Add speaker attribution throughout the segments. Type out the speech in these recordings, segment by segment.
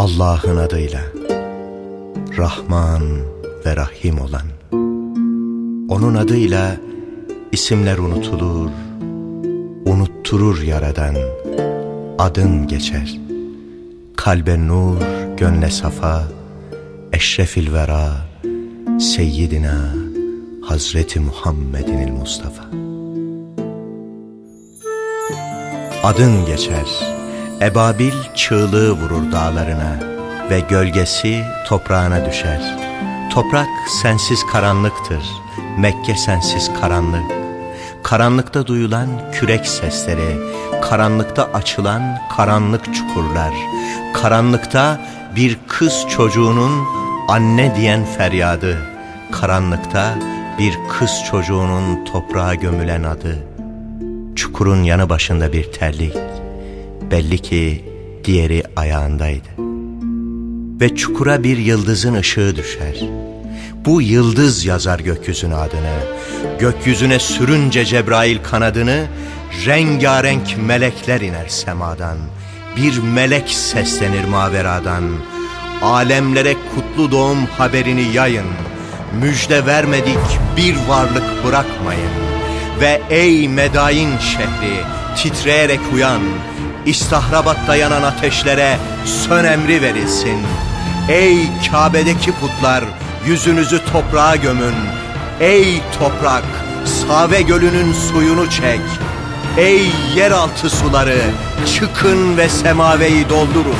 Speaker 1: Allah'ın adıyla. Rahman ve Rahim olan. Onun adıyla isimler unutulur Unutturur yaradan. Adın geçer. Kalbe nur, gönle safa. Eşrefil vera Seyyidina Hazreti Muhammedin Mustafa. Adın geçer Ebabil çığlığı vurur dağlarına Ve gölgesi toprağına düşer. Toprak sensiz karanlıktır Mekke sensiz karanlık. Karanlıkta duyulan kürek sesleri Karanlıkta açılan karanlık çukurlar Karanlıkta bir kız çocuğunun anne diyen feryadı Karanlıkta bir kız çocuğunun toprağa gömülen adı. Çukurun yanı başında bir terlik Belli ki diğeri ayağındaydı. Ve çukura bir yıldızın ışığı düşer. Bu yıldız yazar gökyüzüne adını. Gökyüzüne sürünce Cebrail kanadını, rengarenk melekler iner semadan. Bir melek seslenir maveradan. Alemlere kutlu doğum haberini yayın. Müjde vermedik bir varlık bırakmayın. Ve ey Medain şehri titreyerek uyan. İstahrabatta yanan ateşlere sön emri verilsin. Ey Kabe'deki putlar yüzünüzü toprağa gömün. Ey toprak Save gölünün suyunu çek. Ey yeraltı suları çıkın ve semaveyi doldurun.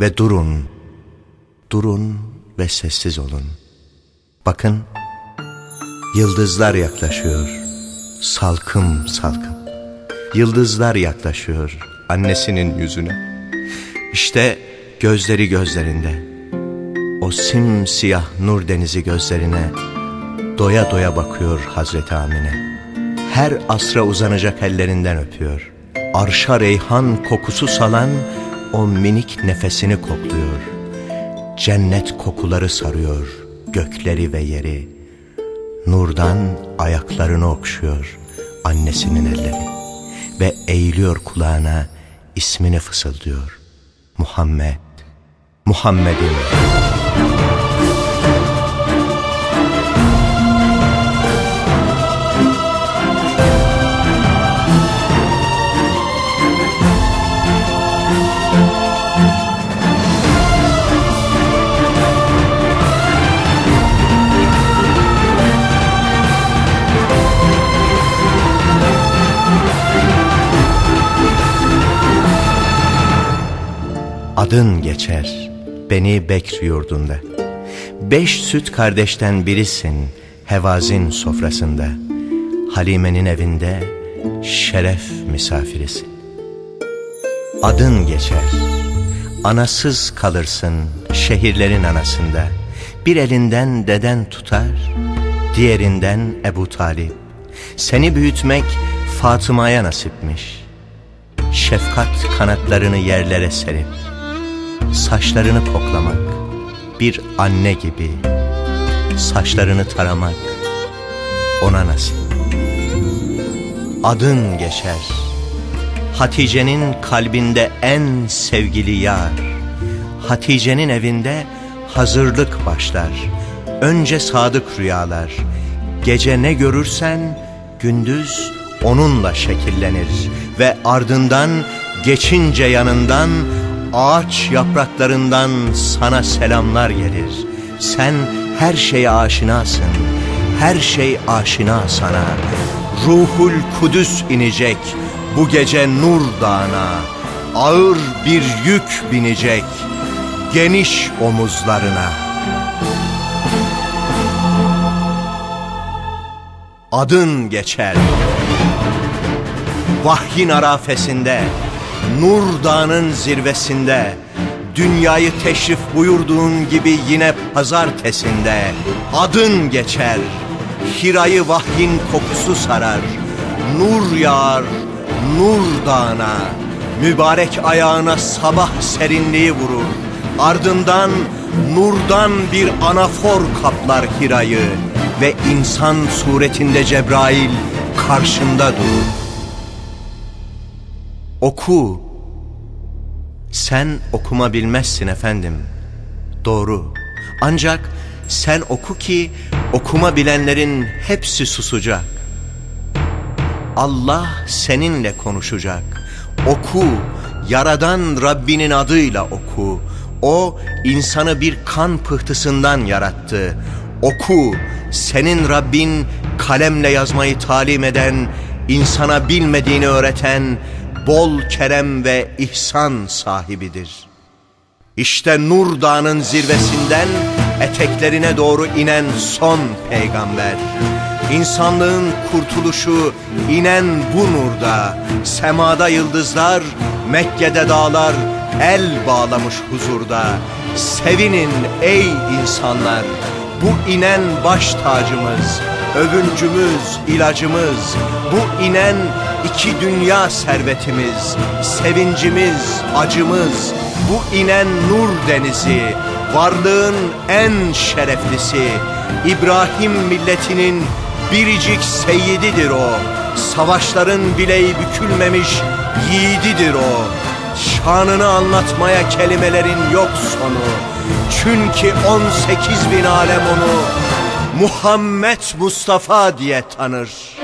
Speaker 1: Ve durun, durun ve sessiz olun. Bakın, yıldızlar yaklaşıyor salkım salkım. Yıldızlar yaklaşıyor annesinin yüzüne. İşte gözleri gözlerinde. O simsiyah nur denizi gözlerine doya doya bakıyor Hazreti Amine. Her asra uzanacak ellerinden öpüyor. Arşa reyhan kokusu salan o minik nefesini kokluyor. Cennet kokuları sarıyor gökleri ve yeri. Nurdan ayaklarını okşuyor annesinin elleri ve eğiliyor kulağına ismini fısıldıyor. Muhammed, Muhammed'in. Adın geçer beni Bekr yurdunda. Beş süt kardeşten birisin Hevazin sofrasında. Halime'nin evinde şeref misafirisin. Adın geçer, anasız kalırsın şehirlerin anasında. Bir elinden deden tutar, diğerinden Ebu Talip. Seni büyütmek Fatıma'ya nasipmiş. Şefkat kanatlarını yerlere serip Saçlarını koklamak bir anne gibi Saçlarını taramak ona nasip. Adın geçer. Hatice'nin kalbinde en sevgili yar. Hatice'nin evinde hazırlık başlar. Önce sadık rüyalar. Gece ne görürsen gündüz onunla şekillenir. Ve ardından geçince yanından ağaç yapraklarından sana selamlar gelir. Sen her şeye aşinasın, her şey aşina sana. Ruhul Kudüs inecek bu gece Nur Dağı'na. Ağır bir yük binecek geniş omuzlarına. Adın geçer. Vahyin arafesinde Nur Dağı'nın zirvesinde Dünyayı teşrif buyurduğun gibi yine pazartesinde Adın geçer Hira'yı vahyin kokusu sarar. Nur yağar Nur Dağı'na Mübarek ayağına sabah serinliği vurur. Ardından nurdan bir anafor kaplar Hira'yı Ve insan suretinde Cebrail karşında durur Oku, Sen okuma bilmezsin efendim. Doğru. Ancak sen oku ki okuma bilenlerin hepsi susacak. Allah seninle konuşacak. Oku, yaradan Rabbinin adıyla oku. O insanı bir kan pıhtısından yarattı. Oku, senin Rabbin kalemle yazmayı talim eden, insana bilmediğini öğreten, bol kerem ve ihsan sahibidir. İşte Nur Dağı'nın zirvesinden eteklerine doğru inen son peygamber. İnsanlığın kurtuluşu inen bu nurda, semada yıldızlar, Mekke'de dağlar, el bağlamış huzurda. Sevinin ey insanlar, bu inen baş tacımız, övüncümüz, ilacımız, bu inen iki dünya servetimiz, sevincimiz, acımız, bu inen nur denizi, varlığın en şereflisi, İbrahim milletinin biricik seyyididir o. Savaşların bileği bükülmemiş yiğididir o. Şanını anlatmaya kelimelerin yok sonu. Çünkü 18 bin alem onu Muhammed Mustafa diye tanır.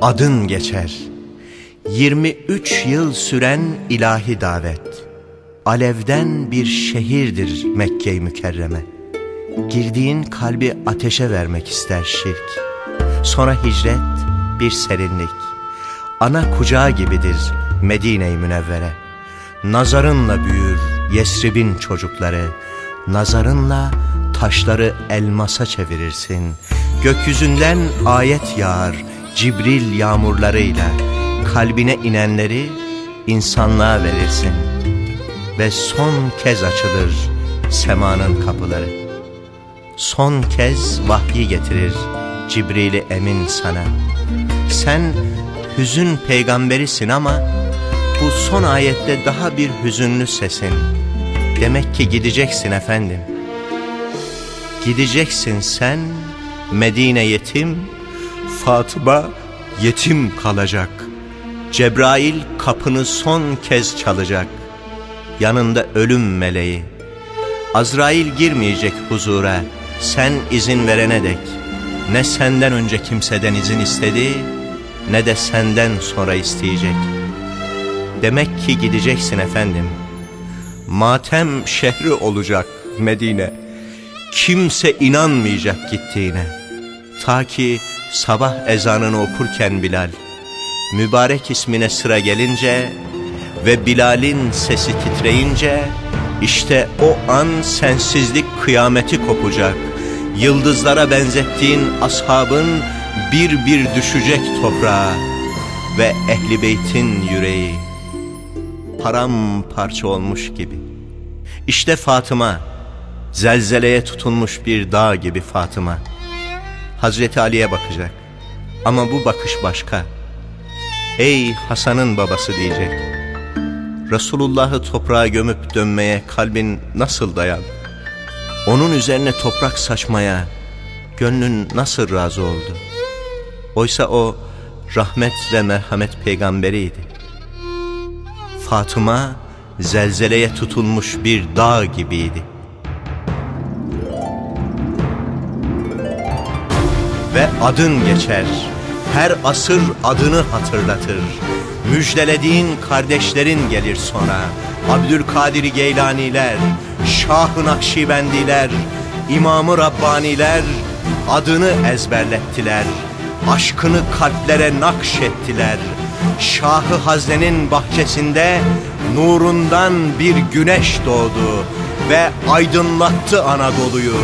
Speaker 1: Adın geçer. 23 yıl süren ilahi davet. Alevden bir şehirdir Mekke-i Mükerreme. Girdiğin kalbi ateşe vermek ister şirk. Sonra hicret bir serinlik. Ana kucağı gibidir Medine-i Münevvere. Nazarınla büyür Yesrib'in çocukları. Nazarınla taşları elmasa çevirirsin. Gökyüzünden ayet yağar Cibril yağmurlarıyla kalbine inenleri insanlığa verirsin. Ve son kez açılır semanın kapıları. Son kez vahyi getirir Cibril Emin sana. Sen hüzün peygamberisin ama bu son ayette daha bir hüzünlü sesin. Demek ki gideceksin efendim. Gideceksin sen Medine yetim, Fatıma yetim kalacak. Cebrail kapını son kez çalacak. Yanında ölüm meleği. Azrail girmeyecek huzura. Sen izin verene dek. Ne senden önce kimseden izin istedi, ne de senden sonra isteyecek. Demek ki gideceksin efendim. Matem şehri olacak Medine. Kimse inanmayacak gittiğine. Ta ki sabah ezanını okurken Bilal, mübarek ismine sıra gelince ve Bilal'in sesi titreyince, işte o an sensizlik kıyameti kopacak. Yıldızlara benzettiğin ashabın bir bir düşecek toprağa ve ehli beytin yüreği paramparça olmuş gibi. İşte Fatıma, zelzeleye tutunmuş bir dağ gibi Fatıma. Hazreti Ali'ye bakacak. Ama bu bakış başka. Ey Hasan'ın babası diyecek. Resulullah'ı toprağa gömüp dönmeye kalbin nasıl dayan? Onun üzerine toprak saçmaya gönlün nasıl razı oldu? Oysa o rahmet ve merhamet peygamberiydi. Fatıma zelzeleye tutulmuş bir dağ gibiydi. Ve adın geçer. Her asır adını hatırlatır. Müjdelediğin kardeşlerin gelir sonra. Abdülkadir Geylaniler, Şah-ı Nakşibendiler, İmam-ı Rabbaniler adını ezberlettiler. Aşkını kalplere nakşettiler. Şahı Hazne'nin bahçesinde nurundan bir güneş doğdu ve aydınlattı Anadolu'yu.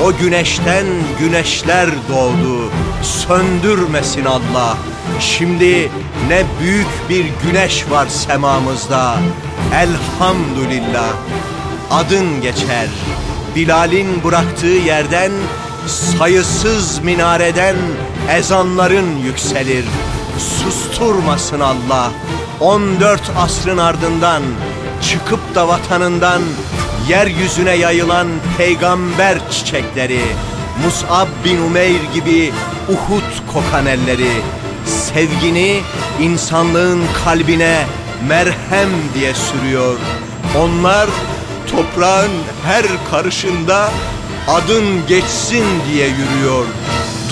Speaker 1: O güneşten güneşler doğdu. Söndürmesin Allah. Şimdi ne büyük bir güneş var semamızda. Elhamdülillah. adın geçer Bilal'in bıraktığı yerden sayısız minareden ezanların yükselir Susturmasın Allah 14 asrın ardından çıkıp da vatanından yeryüzüne yayılan peygamber çiçekleri Mus'ab bin Umeyr gibi Uhud kokan elleri sevgini insanlığın kalbine merhem diye sürüyor. Onlar toprağın her karışında adın geçsin diye yürüyor.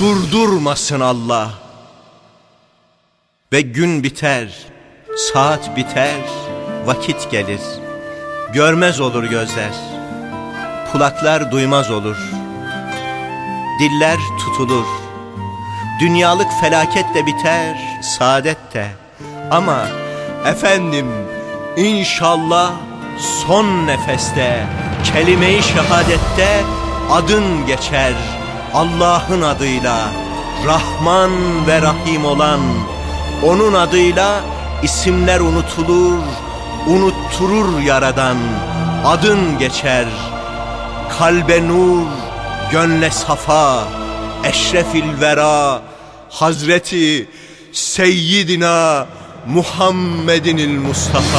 Speaker 1: Durdurmasın Allah. Ve gün biter, saat biter, vakit gelir. Görmez olur gözler, kulaklar duymaz olur. Diller tutulur, Dünyalık felaket de biter, saadet de. Ama efendim inşallah son nefeste, kelime-i şehadette adın geçer Allah'ın adıyla. Rahman ve Rahim olan onun adıyla isimler unutulur, unutturur yaradan. Adın geçer, kalbe nur, gönle safa, eşrefil vera, Hazreti Seyyidina Muhammedinil Mustafa